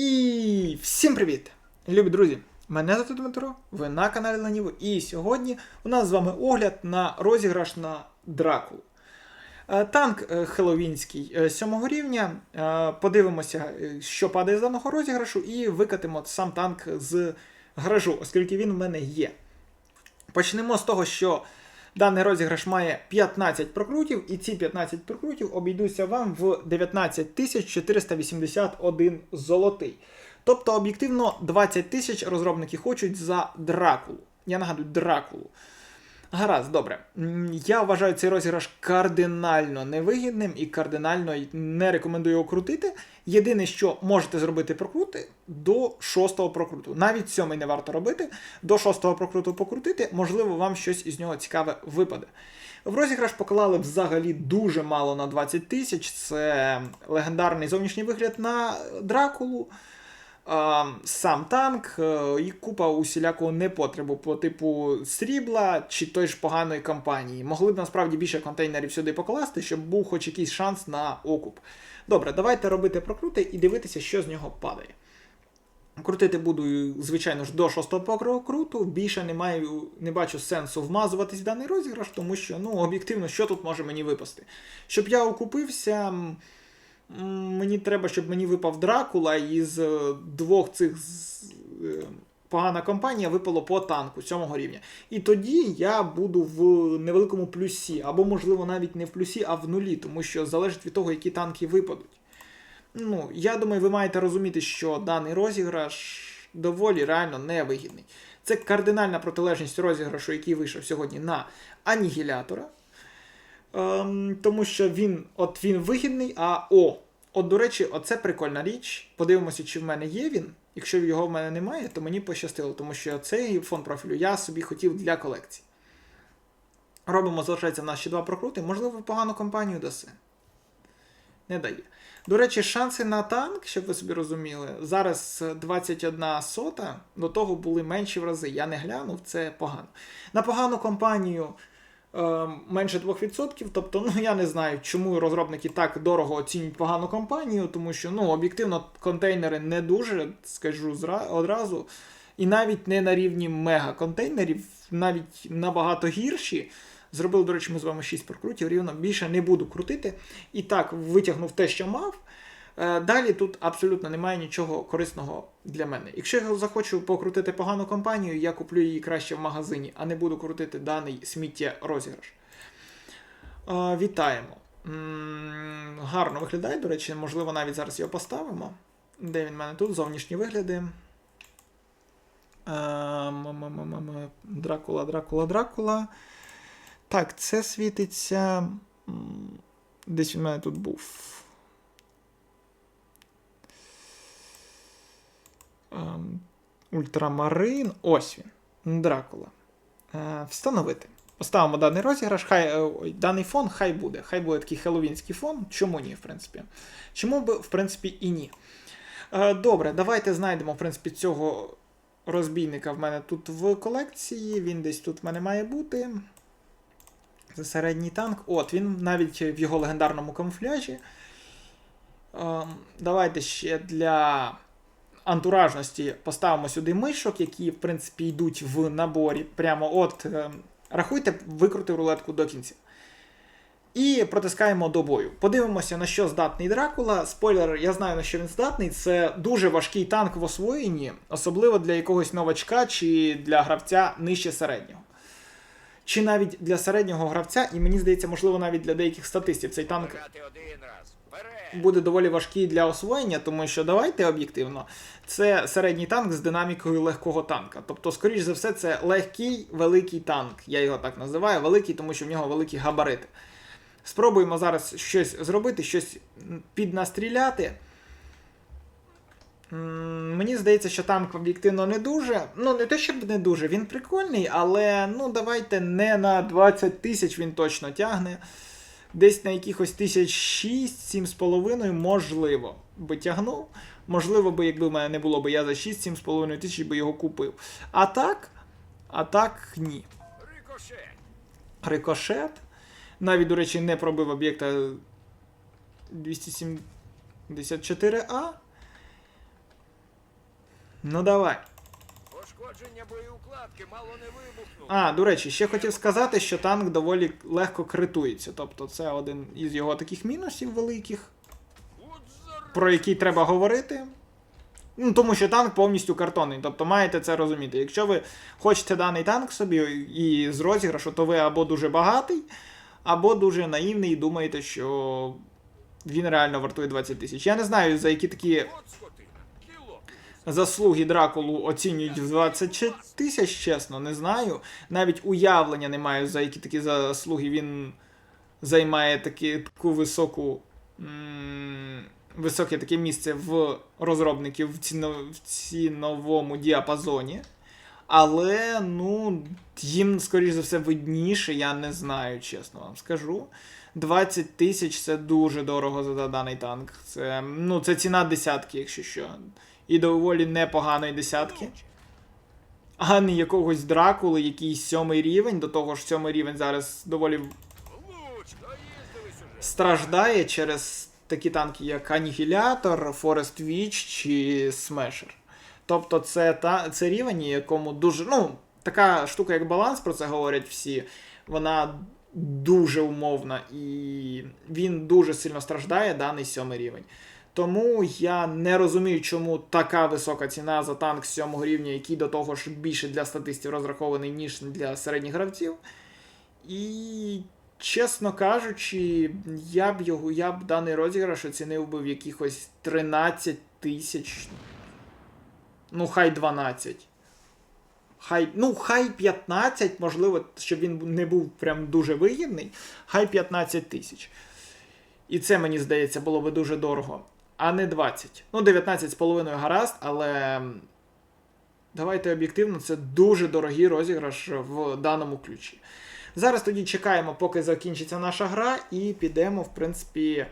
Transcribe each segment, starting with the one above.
І всім привіт! Любі друзі! Мене звати Дмитро, ви на каналі Ланіво, і сьогодні у нас з вами огляд на розіграш на Дракулу. Е, Танк е, хеловінський е, 7 рівня. Е, Подивимося, е, що падає з даного розіграшу, і викатимо сам танк з гаражу, оскільки він в мене є. Почнемо з того, що даний розіграш має 15 прокрутів, і ці 15 прокрутів обійдуться вам в 19 481 золотий. Тобто, об'єктивно, 20 тисяч розробники хочуть за Дракулу. Я нагадую, Дракулу. Гаразд, добре. Я вважаю цей розіграш кардинально невигідним і кардинально не рекомендую його крутити. Єдине, що можете зробити прокрути до шостого прокруту. Навіть сьомий не варто робити. До шостого прокруту покрутити, можливо, вам щось із нього цікаве випаде. В розіграш поклали взагалі дуже мало на 20 тисяч. Це легендарний зовнішній вигляд на Дракулу. Сам танк е, і купа усілякого непотребу по типу срібла чи той ж поганої кампанії. Могли б насправді більше контейнерів сюди покласти, щоб був хоч якийсь шанс на окуп. Добре, давайте робити прокрути і дивитися, що з нього падає. Крутити буду, звичайно ж, до шостого прокруту. Більше не маю, не бачу сенсу вмазуватись в даний розіграш, тому що, ну, об'єктивно, що тут може мені випасти? Щоб я окупився. Мені треба, щоб мені випав Дракула, із е, двох цих е, погана компанія випало по танку сьомого рівня. І тоді я буду в невеликому плюсі, або, можливо, навіть не в плюсі, а в нулі, тому що залежить від того, які танки випадуть. Ну, я думаю, ви маєте розуміти, що даний розіграш доволі реально невигідний. Це кардинальна протилежність розіграшу, який вийшов сьогодні на Анігілятора. Ем, тому що він, от він вигідний, а о, от до речі, оце прикольна річ. Подивимося, чи в мене є він. Якщо його в мене немає, то мені пощастило, тому що цей фон профілю я собі хотів для колекції. Робимо, залишається в нас ще два прокрути, можливо, погану компанію даси. Не дає. До речі, шанси на танк, щоб ви собі розуміли, зараз 21 сота, до того були менші в рази. Я не глянув, це погано. На погану компанію менше 2%. Тобто, ну я не знаю, чому розробники так дорого оцінюють погану компанію, тому що ну, об'єктивно контейнери не дуже, скажу одразу. І навіть не на рівні мега-контейнерів, навіть набагато гірші. Зробили, до речі, ми з вами 6 прокрутів, рівно більше не буду крутити. І так, витягнув те, що мав. Е, Далі тут абсолютно немає нічого корисного для мене. Якщо я захочу покрутити погану компанію, я куплю її краще в магазині, а не буду крутити даний сміття розіграш. Е, Вітаємо. Гарно виглядає, до речі, можливо, навіть зараз його поставимо. Де він в мене тут? Зовнішні вигляди. Е, Дракула, Дракула, Дракула. Так, це світиться. Десь він в мене тут був. Ультрамарин. Ось він. Дракула. Е, Встановити. Поставимо даний розіграш, хай, е, даний фон, хай буде. Хай буде такий хеллоуінський фон. Чому ні, в принципі? Чому би, в принципі, і ні. Е, Добре, давайте знайдемо, в принципі, цього розбійника в мене тут в колекції. Він десь тут в мене має бути. Це середній танк. От, він навіть в його легендарному камуфляжі. Ем, давайте ще для антуражності поставимо сюди мишок, які, в принципі, йдуть в наборі. Прямо от. ем, рахуйте, викрути рулетку до кінця. І протискаємо до бою. Подивимося, на що здатний Дракула. Спойлер, я знаю, на що він здатний. Це дуже важкий танк в освоєнні, особливо для якогось новачка чи для гравця нижче середнього. Чи навіть для середнього гравця, і мені здається, можливо, навіть для деяких статистів цей танк Буде доволі важкий для освоєння, тому що давайте об'єктивно, це середній танк з динамікою легкого танка. Тобто, скоріш за все, це легкий великий танк. Я його так називаю. Великий, тому що в нього великі габарити. Спробуємо зараз щось зробити, щось піднастріляти. Мені здається, що танк об'єктивно не дуже. Ну, не те, щоб не дуже, він прикольний, але ну давайте не на 20 тисяч він точно тягне. Десь на якихось тисяч 6 з половиною, можливо, би тягнув. Можливо, би, якби в мене не було, би я за 6-7,5 тисяч би його купив. А так, а так ні. Рикошет! Рикошет. Навіть, до речі, не пробив об'єкта 274А. Ну давай. Пошкодження боєукладки мало не вибухнуло. А, до речі, ще хотів сказати, що танк доволі легко критується. Тобто це один із його таких мінусів великих, про який треба говорити. Ну, тому що танк повністю картонний. Тобто маєте це розуміти. Якщо ви хочете даний танк собі і з розіграшу, то ви або дуже багатий, або дуже наївний і думаєте, що він реально вартує 20 тисяч. Я не знаю, за які такі. Заслуги Дракулу оцінюють в 20 тисяч, чесно, не знаю. Навіть уявлення не маю, за які такі заслуги він займає такі, таку високу. Високе таке місце в розробників в, ціно, в ціновому діапазоні. Але, ну, їм, скоріш за все, видніше, я не знаю, чесно вам скажу. 20 тисяч це дуже дорого за даний танк. Це, ну, це ціна десятки, якщо що. І доволі непоганої десятки. А не якогось дракули, який сьомий рівень, до того ж сьомий рівень зараз доволі страждає через такі танки, як Анігілятор, Форест Віч чи Смешер. Тобто це, та, це рівень, якому дуже. Ну, така штука, як баланс, про це говорять всі, вона дуже умовна, і він дуже сильно страждає, даний сьомий рівень. Тому я не розумію, чому така висока ціна за танк сьомого рівня, який до того ж більше для статистів розрахований, ніж для середніх гравців. І чесно кажучи, я б його, я б даний розіграш оцінив би в якихось 13 тисяч. Ну, хай 12. Хай, ну, хай 15, можливо, щоб він не був прям дуже вигідний. Хай 15 тисяч. І це, мені здається, було би дуже дорого. А не 20. Ну, 19,5 гаразд, але. Давайте об'єктивно, це дуже дорогий розіграш в даному ключі. Зараз тоді чекаємо, поки закінчиться наша гра, і підемо, в принципі,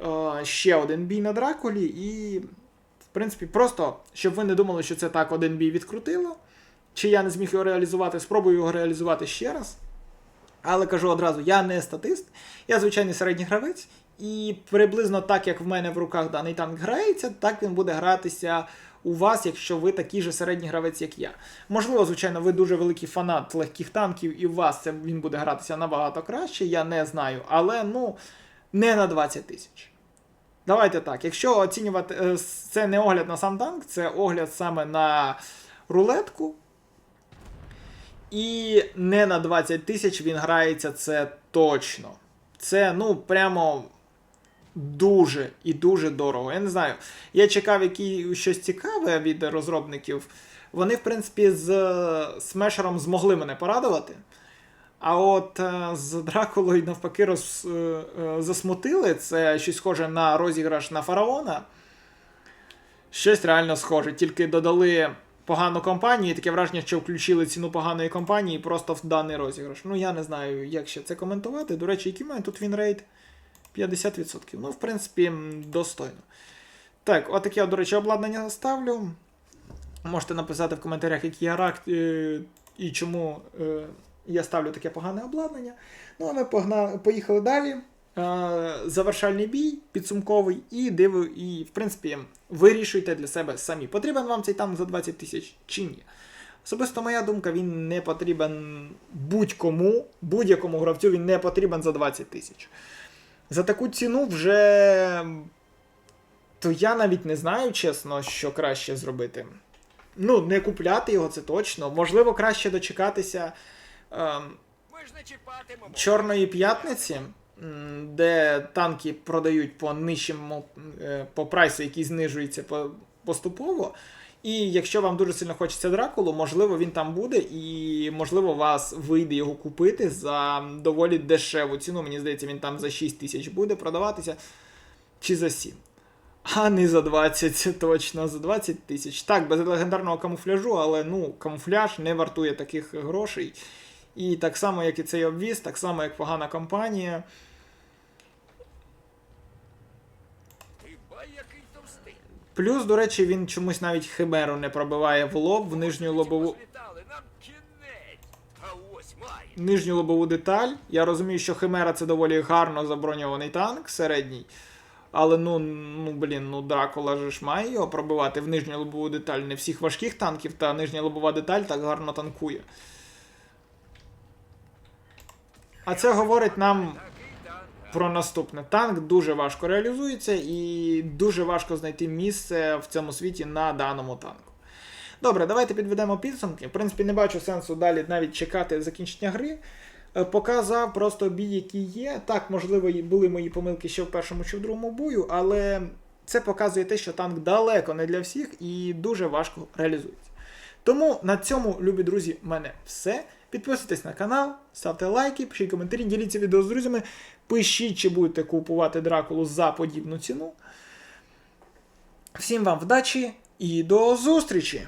е, ще один бій на Дракулі. І, в принципі, просто, щоб ви не думали, що це так один бій відкрутило. Чи я не зміг його реалізувати, спробую його реалізувати ще раз. Але кажу одразу, я не статист, я звичайний середній гравець, і приблизно так, як в мене в руках даний танк грається, так він буде гратися у вас, якщо ви такий же середній гравець, як я. Можливо, звичайно, ви дуже великий фанат легких танків, і у вас це він буде гратися набагато краще, я не знаю, але ну не на 20 тисяч. Давайте так. Якщо оцінювати, е, це не огляд на сам танк, це огляд саме на рулетку. І не на 20 тисяч він грається, це точно. Це, ну, прямо дуже і дуже дорого. Я не знаю. Я чекав які, щось цікаве від розробників. Вони, в принципі, з смешером змогли мене порадувати. А от е, з Дракулою навпаки роз, е, е, засмутили. Це щось схоже на розіграш на фараона. Щось реально схоже. Тільки додали погану компанію, таке враження, що включили ціну поганої компанії просто в даний розіграш. Ну, я не знаю, як ще це коментувати. До речі, який мене тут вінрейт 50%. Ну, в принципі, достойно. Так, отаке, от, до речі, обладнання ставлю. Можете написати в коментарях, який я рак е, і чому е, я ставлю таке погане обладнання. Ну, а ми погнали, поїхали далі. Е, завершальний бій, підсумковий, і диви, і, в принципі, вирішуйте для себе самі, потрібен вам цей танк за 20 тисяч чи ні. Особисто моя думка, він не потрібен будь-кому, будь-якому гравцю він не потрібен за 20 тисяч. За таку ціну вже. То я навіть не знаю, чесно, що краще зробити. Ну, не купляти його, це точно. Можливо, краще дочекатися ем. Чорної п'ятниці, де танки продають по нижчому е, по прайсу, який знижується поступово. І якщо вам дуже сильно хочеться Дракулу, можливо, він там буде, і можливо, вас вийде його купити за доволі дешеву ціну. Мені здається, він там за 6 тисяч буде продаватися, чи за 7. А не за 20, це точно, за 20 тисяч. Так, без легендарного камуфляжу, але ну, камуфляж не вартує таких грошей. І так само, як і цей обвіз, так само, як погана компанія. Плюс, до речі, він чомусь навіть химеру не пробиває в лоб, в нижню лобову. Нижню лобову деталь. Я розумію, що Химера це доволі гарно заброньований танк середній. Але ну, ну блін, ну Дракула же ж має його пробивати в нижню лобову деталь. Не всіх важких танків, та нижня лобова деталь так гарно танкує. А це говорить нам. Про наступне. Танк дуже важко реалізується і дуже важко знайти місце в цьому світі на даному танку. Добре, давайте підведемо підсумки. В принципі, не бачу сенсу далі навіть чекати закінчення гри. Е, Показав просто бій, який є. Так, можливо, були мої помилки ще в першому чи в другому бою, але це показує те, що танк далеко не для всіх і дуже важко реалізується. Тому на цьому, любі друзі, мене все. Підписуйтесь на канал, ставте лайки, пишіть коментарі, діліться відео з друзями, пишіть, чи будете купувати Дракулу за подібну ціну. Всім вам вдачі і до зустрічі!